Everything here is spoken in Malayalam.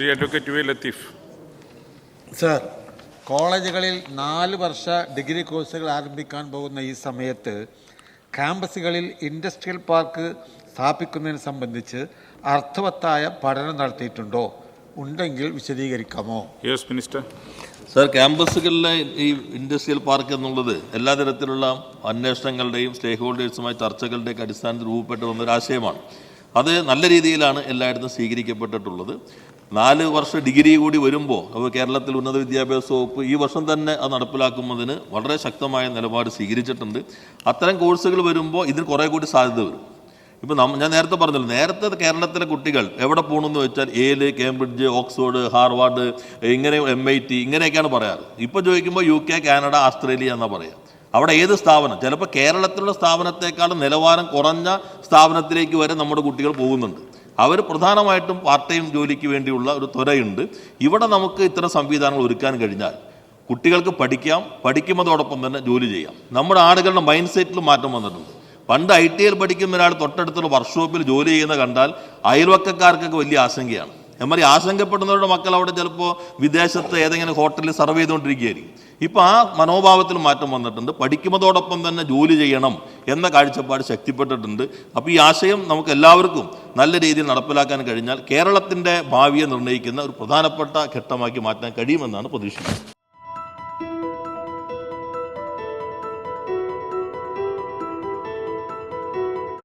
Shri advocate V Latheef. Sir കോളേജുകളിൽ നാല് വർഷ ഡിഗ്രി കോഴ്സുകൾ ആരംഭിക്കാൻ പോകുന്ന ഈ സമയത്ത് ക്യാമ്പസുകളിൽ ഇൻഡസ്ട്രിയൽ പാർക്ക് സ്ഥാപിക്കുന്നതിനെ സംബന്ധിച്ച് അർത്ഥവത്തായ പഠനം നടത്തിയിട്ടുണ്ടോ? ഉണ്ടെങ്കിൽ വിശദീകരിക്കാമോ? യെസ് മിനിസ്റ്റർ സർ ക്യാമ്പസുകളിലെ ഈ ഇൻഡസ്ട്രിയൽ പാർക്ക് എന്നുള്ളത് എല്ലാ തരത്തിലുള്ള അന്വേഷണങ്ങളുടെയും സ്റ്റേക്ക് ഹോൾഡേഴ്സുമായി ചർച്ചകളുടെയൊക്കെ അടിസ്ഥാനത്തിൽ രൂപപ്പെട്ടു വന്ന ഒരു ആശയമാണ് അത് നല്ല രീതിയിലാണ് എല്ലായിടത്തും സ്വീകരിക്കപ്പെട്ടിട്ടുള്ളത്. നാല് വർഷ ഡിഗ്രി കൂടി വരുമ്പോൾ അപ്പോൾ കേരളത്തിൽ ഉന്നത വിദ്യാഭ്യാസ വകുപ്പ് ഈ വർഷം തന്നെ അത് നടപ്പിലാക്കുന്നതിന് വളരെ ശക്തമായ നിലപാട് സ്വീകരിച്ചിട്ടുണ്ട്. അത്തരം കോഴ്സുകൾ വരുമ്പോൾ ഇതിന് കുറേ കൂടി സാധ്യത വരും. ഇപ്പം നമ്മൾ ഞാൻ നേരത്തെ പറഞ്ഞല്ലോ നേരത്തെ കേരളത്തിലെ കുട്ടികൾ എവിടെ പോകണമെന്ന് വെച്ചാൽ ഏൽ കേംബ്രിഡ്ജ് ഓക്സ്ഫോർഡ് ഹാർവാർഡ് ഇങ്ങനെ എം ഐ ടി ഇങ്ങനെയൊക്കെയാണ് പറയാറ്. ഇപ്പോൾ ചോദിക്കുമ്പോൾ യു കെ കാനഡ ഓസ്ട്രേലിയ എന്നാണ് പറയുക അവിടെ ഏത് സ്ഥാപനം? ചിലപ്പോൾ കേരളത്തിലുള്ള സ്ഥാപനത്തെക്കാളും നിലവാരം കുറഞ്ഞ സ്ഥാപനത്തിലേക്ക് വരെ നമ്മുടെ കുട്ടികൾ പോകുന്നുണ്ട്. അവർ പ്രധാനമായിട്ടും പാർട്ട് ടൈം ജോലിക്ക് വേണ്ടിയുള്ള ഒരു ത്വരയുണ്ട്. ഇവിടെ നമുക്ക് ഇത്തരം സംവിധാനങ്ങൾ ഒരുക്കാൻ കഴിഞ്ഞാൽ കുട്ടികൾക്ക് പഠിക്കാം പഠിക്കുമ്പോഴോടൊപ്പം തന്നെ ജോലി ചെയ്യാം. നമ്മുടെ ആളുകളുടെ മൈൻഡ് സെറ്റിൽ മാറ്റം വന്നിട്ടുണ്ട്. പണ്ട് ഐ ടി ഐയിൽ പഠിക്കുന്ന ഒരാൾ തൊട്ടടുത്തുള്ള വർക്ക്ഷോപ്പിൽ ജോലി ചെയ്യുന്ന കണ്ടാൽ അയൽവക്കക്കാർക്കൊക്കെ വലിയ ആശങ്കയാണ്. എന്നാൽ ആശങ്കപ്പെടുന്നവരുടെ മക്കൾ അവിടെ ചിലപ്പോൾ വിദേശത്ത് ഏതെങ്കിലും ഹോട്ടലിൽ സർവ് ചെയ്തുകൊണ്ടിരിക്കുകയായിരിക്കും. ഇപ്പോൾ ആ മനോഭാവത്തിൽ മാറ്റം വന്നിട്ടുണ്ട്. പഠിക്കുന്നതോടൊപ്പം തന്നെ ജോലി ചെയ്യണം എന്ന കാഴ്ചപ്പാട് ശക്തിപ്പെട്ടിട്ടുണ്ട്. അപ്പോൾ ഈ ആശയം നമുക്ക് എല്ലാവർക്കും നല്ല രീതിയിൽ നടപ്പിലാക്കാൻ കഴിഞ്ഞാൽ കേരളത്തിന്റെ ഭാവിയെ നിർണയിക്കുന്ന ഒരു പ്രധാനപ്പെട്ട ഘട്ടമാക്കി മാറ്റാൻ കഴിയുമെന്നാണ് പ്രതീക്ഷിക്കുന്നത്.